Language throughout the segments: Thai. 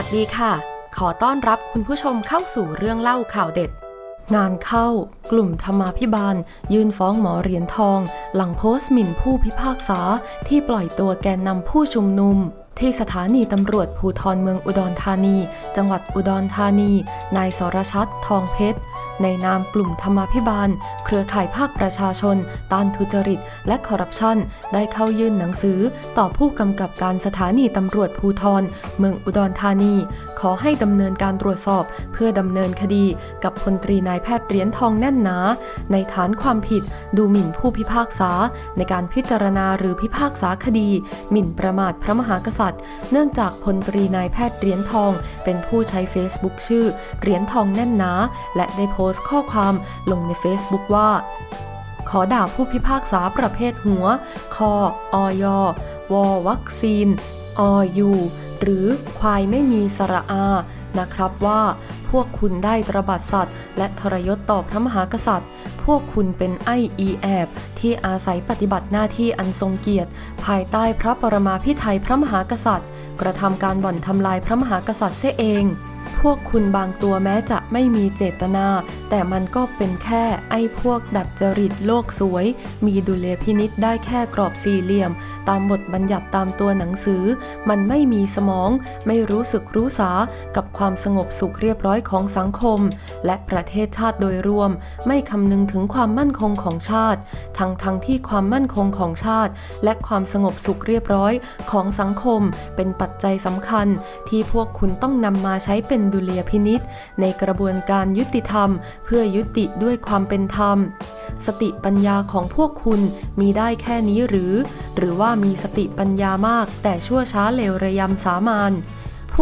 วัสดีค่ะ ขอต้อนรับคุณผู้ชมเข้าสู่เรื่องเล่าข่าวเด็ด งานเข้ากลุ่มธรรมาภิบาล ยื่นฟ้องหมอเหรียญทอง หลังโพสต์หมิ่นผู้พิพากษาที่ปล่อยตัวแกนนำผู้ชุมนุม ที่สถานีตำรวจภูทรเมืองอุดรธานี จังหวัดอุดรธานี นายสรชัดทองเพชร ในนามกลุ่มธรรมาภิบาล เครือข่ายภาคประชาชน ต้านทุจริต และคอร์รัปชัน ได้เข้ายื่นหนังสือ ต่อผู้กำกับการสถานีตำรวจภูทร เมืองอุดรธานี ขอให้ดำเนินการตรวจสอบ เพื่อดำเนินคดี กับพลตรีนายแพทย์เหรียญทองแน่นหนา ในฐานความผิด ดูหมิ่นผู้พิพากษา ในการพิจารณาหรือพิพากษาคดี หมิ่นประมาทพระมหากษัตริย์ เนื่องจากพลตรีนายแพทย์เหรียญทอง เป็นผู้ใช้ Facebook ชื่อเหรียญทองแน่นหนา และได้โพสต์ข้อความลงใน Facebook ว่า ขอด่าผู้พิพากษาประเภทหัว คออยววัคซีนอยูหรือควายไม่มีสระอา นะครับว่าพวกคุณได้ตระบัดสัตว์ และทรยศต่อพระมหากษัตริย์ พวกคุณเป็นไออีแอบ ที่อาศัยปฏิบัติหน้าที่อันทรงเกียรติ ภายใต้พระปรมาภิไธยพระมหากษัตริย์ กระทำการบ่อนทำลายพระมหากษัตริย์เสียเอง พวกคุณบางตัวแม้จะไม่มีเจตนา แต่มันก็เป็นแค่ไอ้พวกดัดจริตโลกสวย มีดุลยพินิษได้แค่กรอบสี่เหลี่ยม ตามบทบัญญัติตามตัวหนังสือ มันไม่มีสมอง ไม่รู้สึกรู้สากับความสงบสุขเรียบร้อยของสังคม และประเทศชาติโดยรวม ไม่คำนึงถึงความมั่นคงของชาติ ทั้งทั้งที่ความมั่นคงของชาติ และความสงบสุขเรียบร้อยของสังคม เป็นปัจจัยสำคัญ ที่พวกคุณต้องนำมาใช้เป็นดุลยพินิษในกระบวนการยุติธรรม เพื่อยุติด้วยความเป็นธรรม สติปัญญาของพวกคุณมีได้แค่นี้หรือ หรือว่ามีสติปัญญามากแต่ชั่วช้าเลวระยำสามาน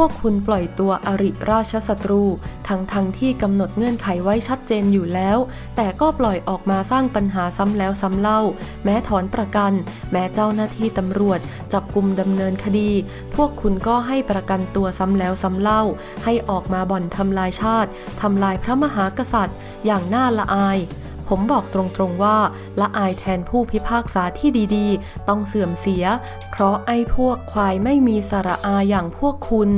วกคุณปล่อยตัวอริราชศัตรู ทั้งทั้งที่กำหนดเงื่อนไขไว้ชัดเจนอยู่แล้ว แต่ก็ปล่อยออกมาสร้างปัญหาซ้ำแล้วซ้ำเล่า แม้ถอนประกัน แม้เจ้าหน้าที่ตำรวจ จับกลุ่มดำเนินคดี พวกคุณก็ให้ประกันตัวซ้ำแล้วซ้ำเล่า ให้ออกมาบ่อนทำลายชาติทำลายพระมหากษัตริย์ อย่างน่าละอาย ผมบอกตรงๆว่าละอายแทนผู้พิพากษาที่ดีๆ ต้องเสื่อมเสีย เพราะไอ้พวกควายไม่มีสระอาอย่างพวกคุณ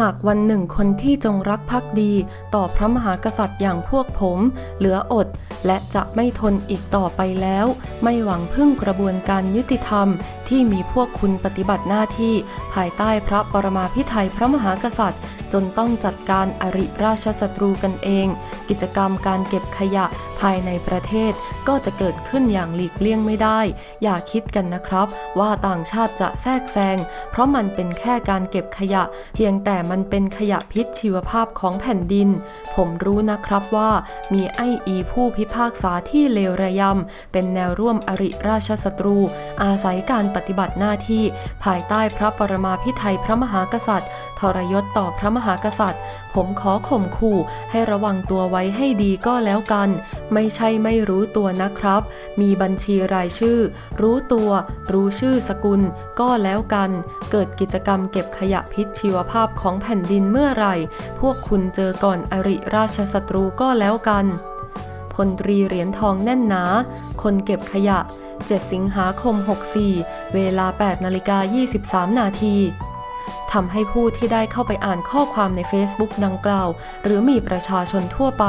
หากวันหนึ่งคนที่จงรักภักดี ต่อพระมหากษัตริย์อย่างพวกผม เหลืออด และจะไม่ทนอีกต่อไปแล้ว ไม่หวังพึ่งกระบวนการยุติธรรม ที่มีพวกคุณปฏิบัติหน้าที่ ภายใต้พระปรมาภิไธยพระมหากษัตริย์ จนต้องจัดการอริราชศัตรูกันเอง กิจกรรมการเก็บขยะภายในประเทศก็จะเกิดขึ้นอย่างหลีกเลี่ยงไม่ได้ อย่าคิดกันนะครับ ว่าต่างชาติจะแทรกแซง เพราะมันเป็นแค่การเก็บขยะ เพียงแต่มันเป็นขยะพิษชีวภาพของแผ่นดิน ผมรู้นะครับว่ามีไออีผู้พิพากษาที่เลวระยำ เป็นแนวร่วมอริราชศัตรู อาศัยการปฏิบัติหน้าที่ ภายใต้พระปรมาภิไธยพระมหากษัตริย์ ทรยศต่อพระมหากษัตริย์ ผมขอข่มขู่ให้ระวังตัวไว้ให้ดีก็แล้วกัน ไม่ใช่ไม่รู้ตัวนะครับ มีบัญชีรายชื่อ รู้ตัว รู้ชื่อสกุล ก็แล้วกัน เกิดกิจกรรมเก็บขยะพิษชีวภาพของแผ่นดินเมื่อไหร่ พวกคุณเจอก่อนอริราชศัตรูก็แล้วกันพลตรีเหรียญทองแน่นหนา คนเก็บขยะ 7 สิงหาคม 64 เวลา 8นาฬิกา23 นาที ทำให้ผู้ที่ได้เข้าไปอ่านข้อความใน Facebook ดังกล่าว หรือมีประชาชนทั่วไป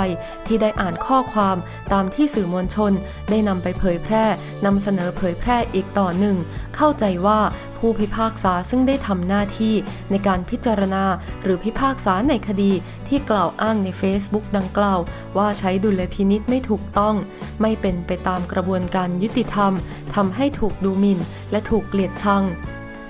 ที่ได้อ่านข้อความตามที่สื่อมวลชน ได้นำไปเผยแพร่นำเสนอเผยแพร่อีกต่อหนึ่ง เข้าใจว่าผู้พิพากษาซึ่งได้ทำหน้าที่ในการพิจารณาหรือพิพากษาในคดีที่กล่าวอ้างใน Facebook ดังกล่าว ว่าใช้ดุลยพินิษไม่ถูกต้อง ไม่เป็นไปตามกระบวนการยุติธรรมทำให้ถูกดูหมิ่น และถูกเกลียดชัง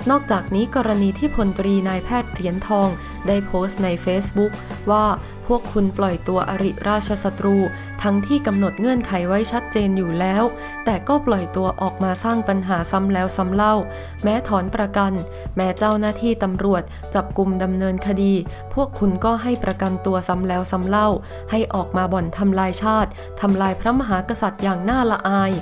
นอกจากนี้กรณีที่พลตรีนายแพทย์เหรียญทอง ได้โพสต์ใน Facebook ว่าพวกคุณปล่อยตัวอริราชศัตรู ทั้งที่กำหนดเงื่อนไขไว้ชัดเจนอยู่แล้ว แต่ก็ปล่อยตัวออกมาสร้างปัญหาซ้ำแล้วซ้ำเล่า แม้ถอนประกัน แม้เจ้าหน้าที่ตำรวจ จับกลุ่มดำเนินคดี พวกคุณก็ให้ประกันตัวซ้ำแล้วซ้ำเล่า ให้ออกมาบ่อนทำลายชาติทำลายพระมหากษัตริย์อย่างน่าละอาย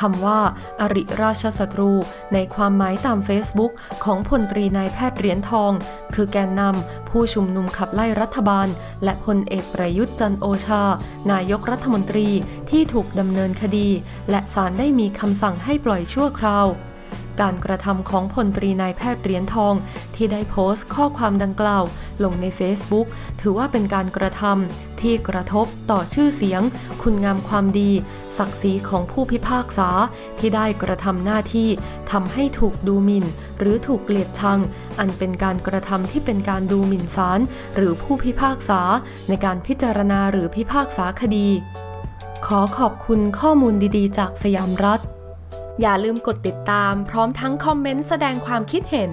คำว่า อริราชศัตรู ในความหมายตาม Facebook ของพลตรีนายแพทย์เหรียญทอง คือแกนนำผู้ชุมนุมขับไล่รัฐบาล และพลเอกประยุทธ์จันโอชา นายกรัฐมนตรีที่ถูกดำเนินคดี และศาลได้มีคำสั่งให้ปล่อยชั่วคราวการกระทำของพลตรีนายแพทย์เหรียญทองที่ได้โพสต์ข้อความดังกล่าว ลงใน Facebook ถือว่าเป็นการกระทำที่กระทบต่อชื่อเสียง คุณงามความดี ศักดิ์ศรีของผู้พิพากษาที่ได้กระทำหน้าที่ทำให้ถูกดูหมิ่น หรือถูกเกลียดชัง อันเป็นการกระทำที่เป็นการดูหมิ่นศาลหรือผู้พิพากษา ในการพิจารณาหรือพิพากษาคดี ขอขอบคุณข้อมูลดีๆ จากสยามรัฐ อย่าลืมกดติดตามพร้อมทั้งคอมเมนต์แสดงความคิดเห็น